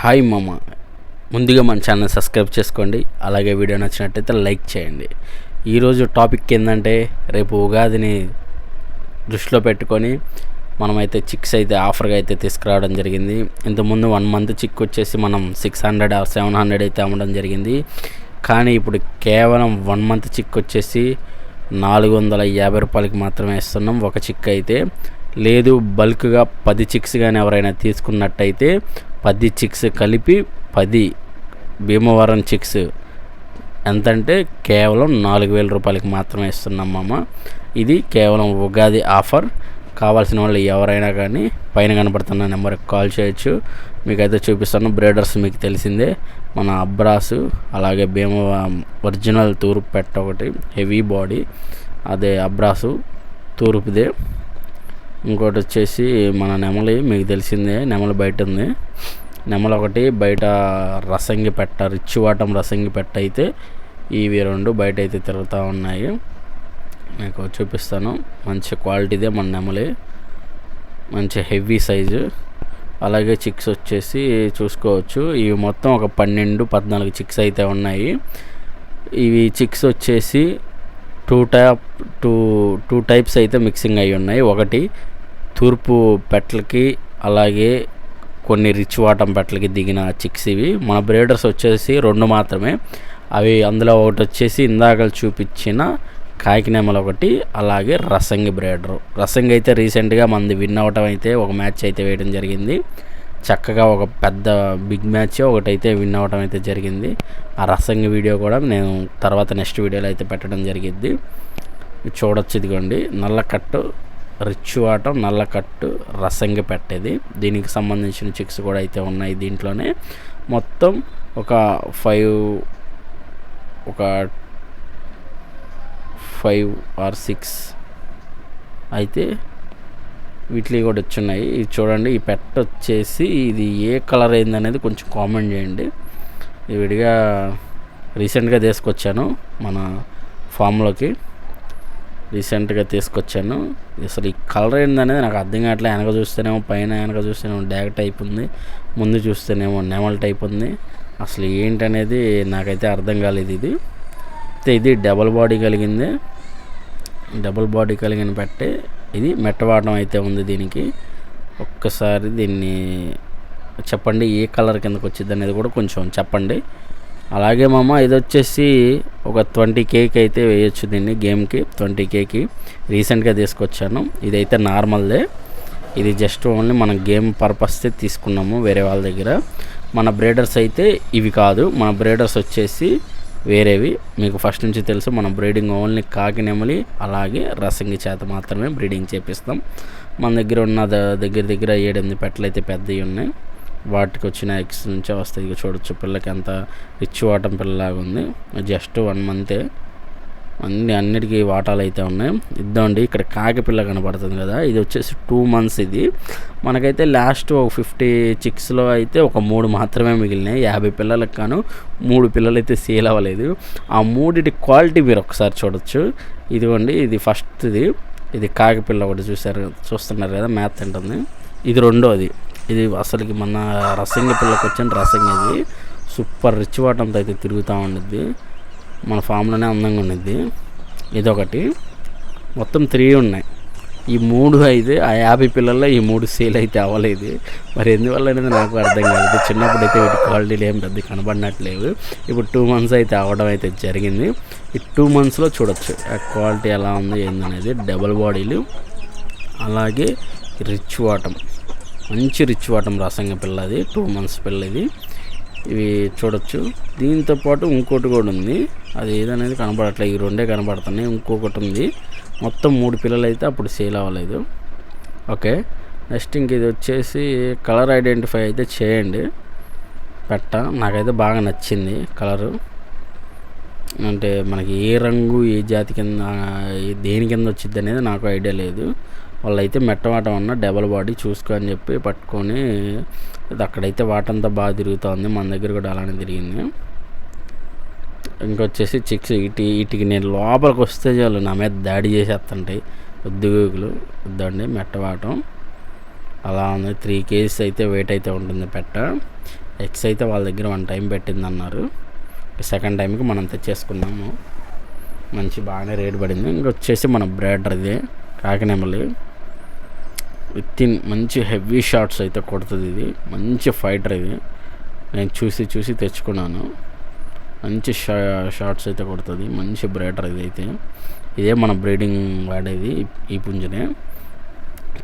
Hi మామ ముందుగా మన ఛానల్ సబ్స్క్రైబ్ చేసుకోండి. అలాగే వీడియో నచ్చినట్టయితే లైక్ చేయండి. ఈరోజు టాపిక్ ఏంటంటే రేపు ఉగాదిని దృష్టిలో పెట్టుకొని మనమైతే చిక్స్ అయితే ఆఫర్గా అయితే తీసుకురావడం జరిగింది. ఇంతకుముందు వన్ మంత్ చిక్ వచ్చేసి మనం six hundred or seven hundred అయితే అమ్మడం జరిగింది. కానీ ఇప్పుడు కేవలం వన్ మంత్ చిక్ వచ్చేసి నాలుగు వందల యాభై రూపాయలకి మాత్రమే ఇస్తున్నాం ఒక చిక్ అయితే. లేదు బల్క్గా పది చిక్స్ కానీ ఎవరైనా తీసుకున్నట్టయితే పది చిక్స్ కలిపి పది భీమవరం చిక్స్ ఎంతంటే కేవలం నాలుగు వేల రూపాయలకి మాత్రమే ఇస్తున్నాం మామ. ఇది కేవలం ఉగాది ఆఫర్. కావాల్సిన వాళ్ళు ఎవరైనా కానీ పైన కనపడుతున్న నెంబర్కి కాల్ చేయొచ్చు. మీకైతే చూపిస్తాను బ్రేడర్స్ మీకు తెలిసిందే. మన అబ్రాసు అలాగే భీమ ఒరిజినల్ తూర్పు పెట్ట ఒకటి హెవీ బాడీ. అదే అబ్రాసు తూర్పుదే. ఇంకోటి వచ్చేసి మన నెమలి మీకు తెలిసిందే నెమలి బయట ఉంది నెమలి ఒకటి బయట రసంగి పెట్ట రిచ్ వాటం రసంగి పెట్ట అయితే ఇవి రెండు బయట అయితే తిరుగుతూ ఉన్నాయి. మీకు చూపిస్తాను. మంచి క్వాలిటీదే మన నెమలి. మంచి హెవీ సైజు. అలాగే చిక్స్ వచ్చేసి చూసుకోవచ్చు. ఇవి మొత్తం ఒక పన్నెండు పద్నాలుగు చిక్స్ అయితే ఉన్నాయి. ఇవి చిక్స్ వచ్చేసి two type two two types అయితే మిక్సింగ్ అయి ఉన్నాయి ఒకటి తూర్పు పెట్టలకి అలాగే కొన్ని రిచ్ వాటం పెట్టలకి దిగిన చిక్స్ ఇవి. మన బ్రేడర్స్ వచ్చేసి రెండు మాత్రమే. అవి అందులో ఒకటి వచ్చేసి ఇందాక చూపించిన కాకినేమలు ఒకటి అలాగే రసంగి బ్రేడరు. రసంగి అయితే రీసెంట్గా మనది విన్ అవటం అయితే ఒక మ్యాచ్ అయితే వేయడం జరిగింది. చక్కగా ఒక పెద్ద బిగ్ మ్యాచ్ ఒకటైతే విన్ అవ్వడం అయితే జరిగింది. ఆ రసంగి వీడియో కూడా నేను తర్వాత నెక్స్ట్ వీడియోలో అయితే పెట్టడం జరిగింది చూడొచ్చు ఇదిగోండి. నల్ల కట్టు రిచ్ వాటర్ నల్ల కట్టు రసంగి పెట్టేది. దీనికి సంబంధించిన చిక్స్ కూడా అయితే ఉన్నాయి దీంట్లోనే. మొత్తం ఒక ఫైవ్ ఒక ఫైవ్ ఆర్ సిక్స్ అయితే వీటిలో కూడా వచ్చున్నాయి. ఇది చూడండి ఈ పెట్ట వచ్చేసి ఇది ఏ కలర్ అయింది అనేది కొంచెం కామెంట్ చేయండి. ఇది విడిగా రీసెంట్గా తీసుకొచ్చాను మన ఫామ్లోకి. రీసెంట్గా తీసుకొచ్చాను. అసలు ఈ కలర్ ఏందనేది నాకు అర్థం కావట్లేదు వెనక చూస్తేనేమో పైన వెనక చూస్తేనేమో డ్యాగ్ టైప్ ఉంది. ముందు చూస్తేనేమో నెమల్ టైప్ ఉంది. అసలు ఏంటనేది నాకైతే అర్థం కాలేదు ఇది. అయితే ఇది డబల్ బాడీ కలిగింది. డబుల్ బాడీ కలిగిన పెట్టే. ఇది మెట్టవాడడం అయితే ఉంది దీనికి. ఒక్కసారి దీన్ని చెప్పండి ఏ కలర్ కిందకు వచ్చింది అనేది కూడా కొంచెం చెప్పండి. అలాగే మామ ఇది వచ్చేసి ఒక ట్వంటీ కేక్ అయితే వేయొచ్చు దీన్ని గేమ్కి ట్వంటీ కేకి రీసెంట్గా తీసుకొచ్చాను. ఇదైతే నార్మల్దే. ఇది జస్ట్ ఓన్లీ మన గేమ్ పర్పస్తే తీసుకున్నాము వేరే వాళ్ళ దగ్గర. మన బ్రేడర్స్ అయితే ఇవి కాదు. మన బ్రేడర్స్ వచ్చేసి వేరేవి. మీకు ఫస్ట్ నుంచి తెలుసు మనం బ్రీడింగ్ ఓన్లీ కాకి నెమలి అలాగే రసంగి చేత మాత్రమే బ్రీడింగ్ చేపిస్తాం. మన దగ్గర ఉన్న దగ్గర దగ్గర ఏడెనిమిది పెట్టలు అయితే పెద్దవి ఉన్నాయి. వాటికి వచ్చిన ఎగ్స్ నుంచే వస్తాయి. ఇక చూడొచ్చు పిల్లకి ఎంత రిచ్ వాటం పిల్లలాగా ఉంది. జస్ట్ వన్ మంతే అన్ని అన్నిటికీ వాటాలు అయితే ఉన్నాయి. ఇద్దామండి ఇక్కడ కాకి పిల్ల కనపడుతుంది కదా. ఇది వచ్చేసి టూ మంత్స్ ఇది. మనకైతే లాస్ట్ ఒక ఫిఫ్టీ చిక్స్లో అయితే ఒక మూడు మాత్రమే మిగిలినాయి. యాభై పిల్లలకు కాను మూడు పిల్లలు అయితే సేల్ అవ్వలేదు. ఆ మూడిటి క్వాలిటీ మీరు ఒకసారి చూడొచ్చు. ఇదిగోండి ఇది ఫస్ట్ది ఇది. కాకి పిల్ల ఒకటి చూసారు చూస్తున్నారు కదా మ్యాథ్ తింటుంది ఇది రెండోది. ఇది అసలుకి మన రసంగి పిల్లకి వచ్చిన రసంగి ఇది. సూపర్ రిచ్ వాటంతో అయితే తిరుగుతూ ఉండిద్ది. మన ఫామ్లోనే అందంగా ఉండిద్ది. ఇదొకటి. మొత్తం త్రీ ఉన్నాయి. ఈ మూడు అయితే ఆ యాభై పిల్లల్లో ఈ మూడు సేల్ అయితే అవ్వలేదు. మరి ఎందువల్ల అనేది నాకు అర్థం కాలేదు. చిన్నప్పుడు అయితే వీటి క్వాలిటీలు ఏం పెద్ద కనబడినట్లేవు. ఇప్పుడు టూ మంత్స్ అయితే అవ్వడం అయితే జరిగింది. ఈ టూ మంత్స్లో చూడొచ్చు. ఆ క్వాలిటీ ఎలా ఉంది ఏందనేది. డబల్ బాడీలు అలాగే రిచ్ వాటం మంచి రిచ్ వాటం రసంగ పిల్ల అది టూ మంత్స్ పిల్ల ఇది ఇవి చూడొచ్చు. దీంతో పాటు ఇంకోటి కూడా ఉంది. అది ఏదనేది కనబడట్లేదు ఈ రెండే కనబడుతున్నాయి. ఇంకొకటి ఉంది. మొత్తం మూడు పిల్లలు అయితే అప్పుడు సేల్ అవ్వలేదు. ఓకే. నెక్స్ట్ ఇంక ఇది వచ్చేసి కలర్ ఐడెంటిఫై అయితే చేయండి. పెట్ట నాకైతే బాగా నచ్చింది కలరు అంటే మనకి ఏ రంగు ఏ జాతి కింద దేని కింద వచ్చింది అనేది నాకు ఐడియా లేదు. వాళ్ళు అయితే ఉన్న డబల్ బాడీ చూసుకో అని చెప్పి పట్టుకొని ఇది అక్కడైతే వాటంతా బాగా తిరుగుతుంది. మన దగ్గర కూడా అలానే తిరిగింది. ఇంకొచ్చేసి చిక్స్ ఇటు ఇటుకి నేను లోపలికి వస్తే చాలు నా మీద దాడి చేసేస్తుంటాయి ఉద్యోగులు వద్దండి మెట్టవాటం అలా ఉంది. త్రీ కేజీస్ అయితే వెయిట్ అయితే ఉంటుంది పెట్ట. ఎక్స్ అయితే వాళ్ళ దగ్గర వన్ టైం పెట్టింది అన్నారు సెకండ్ టైంకి మనం తెచ్చేసుకున్నాము. మంచి బాగానే రేట్ పడింది. ఇంకొచ్చేసి మన బ్రేడర్ అది కాకినెమలి విత్ ఇన్ మంచి హెవీ షాట్స్ అయితే కొడుతుంది ఇది. మంచి ఫైటర్ ఇది. నేను చూసి చూసి తెచ్చుకున్నాను. మంచి షా షార్ట్స్ అయితే కొడుతుంది. మంచి బ్రైటర్ ఇది అయితే. ఇదే మన బ్రీడింగ్ వాడేది ఈ- ఈ పుంజనే.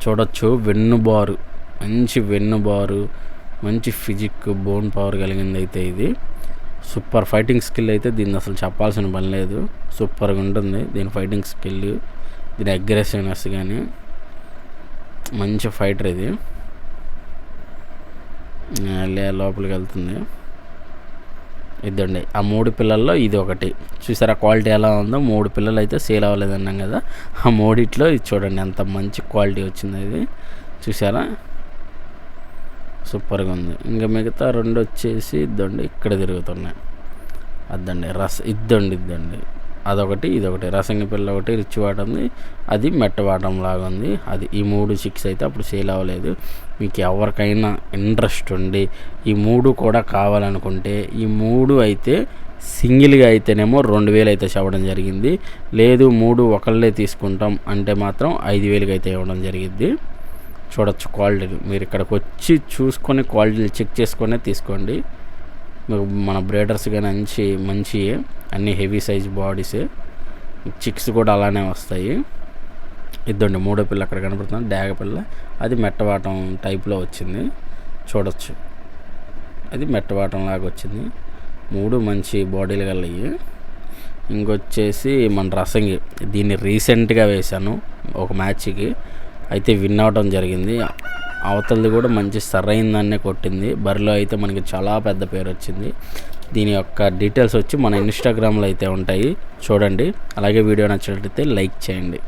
చూడొచ్చు వెన్నుబారు మంచి వెన్నుబారు మంచి ఫిజిక్ బోన్ పవర్ కలిగింది అయితే ఇది. సూపర్ ఫైటింగ్ స్కిల్ అయితే దీన్ని అసలు చెప్పాల్సిన పని లేదు. సూపర్గా ఉంటుంది. దీని ఫైటింగ్ స్కిల్ దీని అగ్రెసివ్నెస్ కానీ మంచి ఫైటర్ ఇది. లే లోపలికి వెళ్తుంది. ఇదండి. ఆ మూడు పిల్లల్లో ఇది ఒకటి. చూసారా క్వాలిటీ ఎలా ఉందో? మూడు పిల్లలు అయితే సేల్ అవ్వలేదు అన్నాం కదా. ఆ మూడిట్లో ఇది చూడండి ఎంత మంచి క్వాలిటీ వచ్చింది ఇది. చూసారా? సూపర్గా ఉంది. ఇంకా మిగతా రెండు వచ్చేసి ఇద్దండి ఇక్కడ తిరుగుతున్నాయి. అద్దండి రస ఇద్దండి ఇద్దండి. అదొకటి ఇదొకటి. రసంగి పిల్ల ఒకటి రిచ్ వాట ఉంది. అది మెట్ట వాటం లాగా ఉంది. అది ఈ మూడు సిక్స్ అయితే అప్పుడు సేల్ అవ్వలేదు. మీకు ఎవరికైనా ఇంట్రెస్ట్ ఉండి ఈ మూడు కూడా కావాలనుకుంటే ఈ మూడు అయితే సింగిల్గా అయితేనేమో రెండు వేలు అయితే చెప్పడం జరిగింది. లేదు మూడు ఒకళ్ళే తీసుకుంటాం అంటే మాత్రం ఐదు వేలుగా అయితే ఇవ్వడం జరిగింది. చూడొచ్చు క్వాలిటీ మీరు ఇక్కడికి వచ్చి చూసుకొని క్వాలిటీలు చెక్ చేసుకొని తీసుకోండి. మన బ్రేడర్స్ కానీ మంచి మంచి అన్ని హెవీ సైజ్ బాడీస్ చిక్స్ కూడా అలానే వస్తాయి. ఇద్దండి మూడో పిల్ల అక్కడ కనపడుతుంది డాగ పిల్ల. అది మెట్టవాటం టైప్లో వచ్చింది. చూడొచ్చు. అది మెట్టవాటం లాగా వచ్చింది. మూడు మంచి బాడీలు కలిగి. ఇంకొచ్చేసి మన రసంగి. దీన్ని రీసెంట్గా వేశాను ఒక మ్యాచ్కి అయితే విన్ అవడం జరిగింది. అవతలది కూడా మంచి సరైన దాన్నే కొట్టింది. బరిలో అయితే మనకి చాలా పెద్ద పేరు వచ్చింది. దీని యొక్క డీటెయిల్స్ వచ్చి మన ఇన్స్టాగ్రామ్లో అయితే ఉంటాయి. చూడండి. అలాగే వీడియో నచ్చినట్లయితే లైక్ చేయండి.